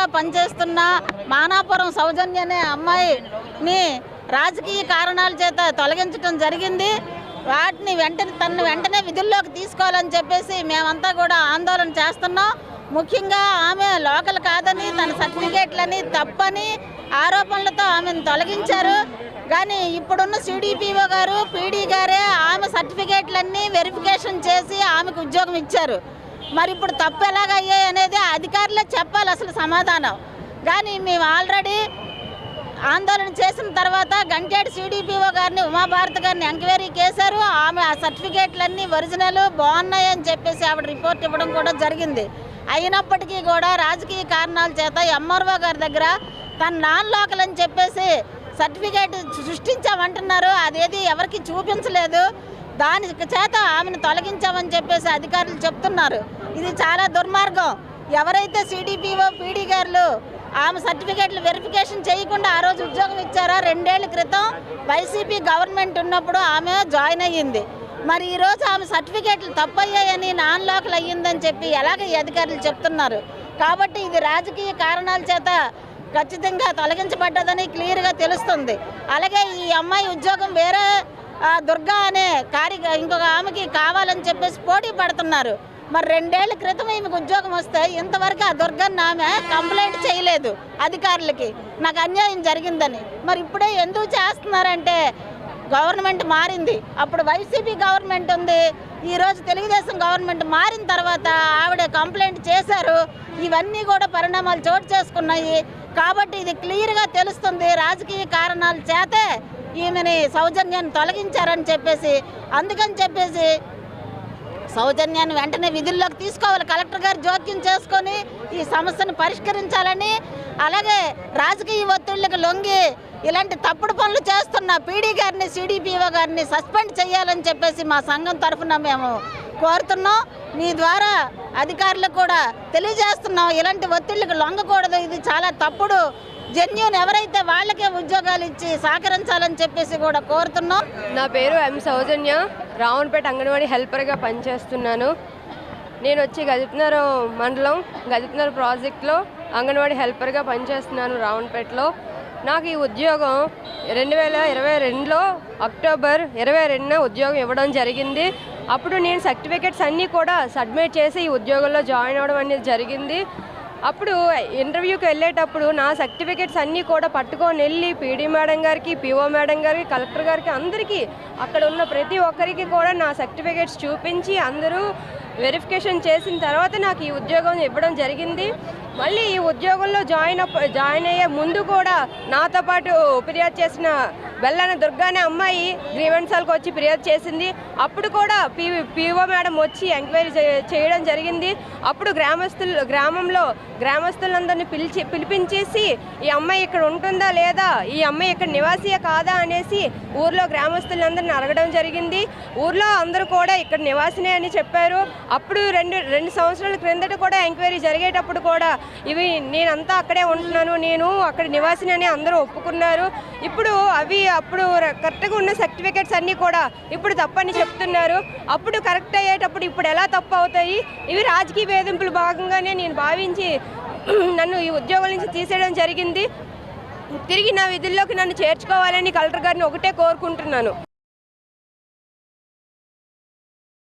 గా పనిచేస్తున్న. మానాపురం సౌజన్య అనే అమ్మాయిని రాజకీయ కారణాల చేత తొలగించడం జరిగింది. వాటిని వెంటనే తను వెంటనే విధుల్లోకి తీసుకోవాలని చెప్పేసి మేమంతా కూడా ఆందోళన చేస్తున్నాం. ముఖ్యంగా ఆమె లోకల్ కాదని తన సర్టిఫికేట్లని తప్పని ఆరోపణలతో ఆమెను తొలగించారు. కానీ ఇప్పుడున్న సిడిపిఓ గారు పీడీ గారే ఆమె సర్టిఫికేట్లన్నీ వెరిఫికేషన్ చేసి ఆమెకు ఉద్యోగం ఇచ్చారు. మరి ఇప్పుడు తప్పు ఎలాగ అయ్యాయి అనేది అధికారులే చెప్పాలి అసలు సమాధానం. కానీ మేము ఆల్రెడీ ఆందోళన చేసిన తర్వాత గంటేడు సిడిపిఓ గారిని ఉమాభారతి గారిని ఎంక్వైరీ చేశారు. ఆమె ఆ సర్టిఫికేట్లన్నీ ఒరిజినల్ బాగున్నాయని చెప్పేసి ఆవిడ రిపోర్ట్ ఇవ్వడం కూడా జరిగింది. అయినప్పటికీ కూడా రాజకీయ కారణాల చేత ఎంఆర్ఓ గారి దగ్గర తన నాన్ లోకల్ అని చెప్పేసి సర్టిఫికేట్ సృష్టించామంటున్నారు. అదేది ఎవరికి చూపించలేదు. దాని చేత ఆమెను తొలగించామని చెప్పేసి అధికారులు చెప్తున్నారు. ఇది చాలా దుర్మార్గం. ఎవరైతే సిడిపిఓ పీడీ గారులు ఆమె సర్టిఫికేట్లు వెరిఫికేషన్ చేయకుండా ఆ రోజు ఉద్యోగం ఇచ్చారో రెండేళ్ళ క్రితం వైసీపీ గవర్నమెంట్ ఉన్నప్పుడు ఆమె జాయిన్ అయ్యింది. మరి ఈరోజు ఆమె సర్టిఫికేట్లు తప్పయ్యాయని నాన్ లోకల్ అయ్యిందని చెప్పి ఎలాగ ఈ అధికారులు చెప్తున్నారు. కాబట్టి ఇది రాజకీయ కారణాల చేత ఖచ్చితంగా తొలగించబడ్డదని క్లియర్గా తెలుస్తుంది. అలాగే ఈ అమ్మాయి ఉద్యోగం వేరే దుర్గా అనే కార్య ఇంకొక ఆమెకి కావాలని చెప్పేసి పోటీ పడుతున్నారు. మరి రెండేళ్ళ క్రితం ఈమెకు ఉద్యోగం వస్తే ఇంతవరకు ఆ దుర్గన్న ఆమె కంప్లైంట్ చేయలేదు అధికారులకి. నాకు అన్యాయం జరిగిందని. మరి ఇప్పుడే ఎందుకు చేస్తున్నారంటే గవర్నమెంట్ మారింది. అప్పుడు వైసీపీ గవర్నమెంట్ ఉంది. ఈరోజు తెలుగుదేశం గవర్నమెంట్ మారిన తర్వాత ఆవిడ కంప్లైంట్ చేశారు. ఇవన్నీ కూడా పరిణామాలు చోటు చేసుకున్నాయి. కాబట్టి ఇది క్లియర్గా తెలుస్తుంది రాజకీయ కారణాల చేతే ఈమెని సౌజన్యాన్ని తొలగించారని చెప్పేసి అందుకని చెప్పేసి సౌజన్యాన్ని వెంటనే విధుల్లోకి తీసుకోవాలి. కలెక్టర్ గారు జోక్యం చేసుకొని ఈ సమస్యను పరిష్కరించాలని అలాగే రాజకీయ ఒత్తిళ్ళకు లొంగి ఇలాంటి తప్పుడు పనులు చేస్తున్న పీడీ గారిని సిడిపిఓ గారిని సస్పెండ్ చేయాలని చెప్పేసి మా సంఘం తరఫున మేము కోరుతున్నాం. మీ ద్వారా అధికారులకు కూడా తెలియజేస్తున్నాం. ఇలాంటి ఒత్తిళ్ళకు లొంగకూడదు. ఇది చాలా తప్పుడు జెన్యున్ ఎవరైతే వాళ్ళకే ఉద్యోగాలు ఇచ్చి సహకరించాలని చెప్పేసి కూడా కోరుతున్నాం. నా పేరు ఎం సౌజన్య. రావణపేట అంగన్వాడీ హెల్పర్గా పనిచేస్తున్నాను. నేను వచ్చి గజపనగరం మండలం గజపనగరం ప్రాజెక్ట్లో అంగన్వాడీ హెల్పర్గా పనిచేస్తున్నాను రావణపేటలో నాకు ఈ ఉద్యోగం రెండు వేల ఇరవై రెండులో అక్టోబర్ ఇరవై రెండున ఉద్యోగం ఇవ్వడం జరిగింది. అప్పుడు నేను సర్టిఫికెట్స్ అన్నీ కూడా సబ్మిట్ చేసి ఈ ఉద్యోగంలో జాయిన్ అవ్వడం అనేది జరిగింది. అప్పుడు ఇంటర్వ్యూకి వెళ్ళేటప్పుడు నా సర్టిఫికేట్స్ అన్నీ కూడా పట్టుకొని వెళ్ళి పీడీ మేడం గారికి పిఓ మేడం గారికి కలెక్టర్ గారికి అందరికీ అక్కడ ఉన్న ప్రతి ఒక్కరికి కూడా నా సర్టిఫికేట్స్ చూపించి అందరూ వెరిఫికేషన్ చేసిన తర్వాత నాకు ఈ ఉద్యోగం ఇవ్వడం జరిగింది మళ్ళీ ఈ ఉద్యోగంలో జాయిన్ అప్ జాయిన్ అయ్యే ముందు కూడా నాతో పాటు ఫిర్యాదు చేసిన బెల్లన దుర్గా అనే అమ్మాయి గ్రీవెన్సాలకు వచ్చి ఫిర్యాదు చేసింది అప్పుడు కూడా పి పిఓ మేడం వచ్చి ఎంక్వైరీ చేయడం జరిగింది అప్పుడు గ్రామస్తులు గ్రామంలో గ్రామస్తులందరినీ పిలిచి పిలిపించేసి ఈ అమ్మాయి ఇక్కడ ఉంటుందా లేదా ఈ అమ్మాయి ఇక్కడ నివాసియే కాదా అనేసి ఊర్లో గ్రామస్తులందరిని అడగడం జరిగింది ఊర్లో అందరూ కూడా ఇక్కడ నివాసినే అని చెప్పారు అప్పుడు రెండు రెండు సంవత్సరాల క్రిందట కూడా ఎంక్వైరీ జరిగేటప్పుడు కూడా ఇవి నేనంతా అక్కడే ఉంటున్నాను నేను అక్కడ నివాసిని అని అందరూ ఒప్పుకున్నారు. ఇప్పుడు అవి అప్పుడు కరెక్ట్గా ఉన్న సర్టిఫికేట్స్ అన్నీ కూడా ఇప్పుడు తప్పని చెప్తున్నారు. అప్పుడు కరెక్ట్ అయ్యేటప్పుడు ఇప్పుడు ఎలా తప్పు అవుతాయి? ఇవి రాజకీయ వేధింపులు భాగంగానే నేను భావించి నన్ను ఈ ఉద్యోగం నుంచి తీసేయడం జరిగింది. తిరిగి నా విధుల్లోకి నన్ను చేర్చుకోవాలని కలెక్టర్ గారిని ఒకటే కోరుకుంటున్నాను.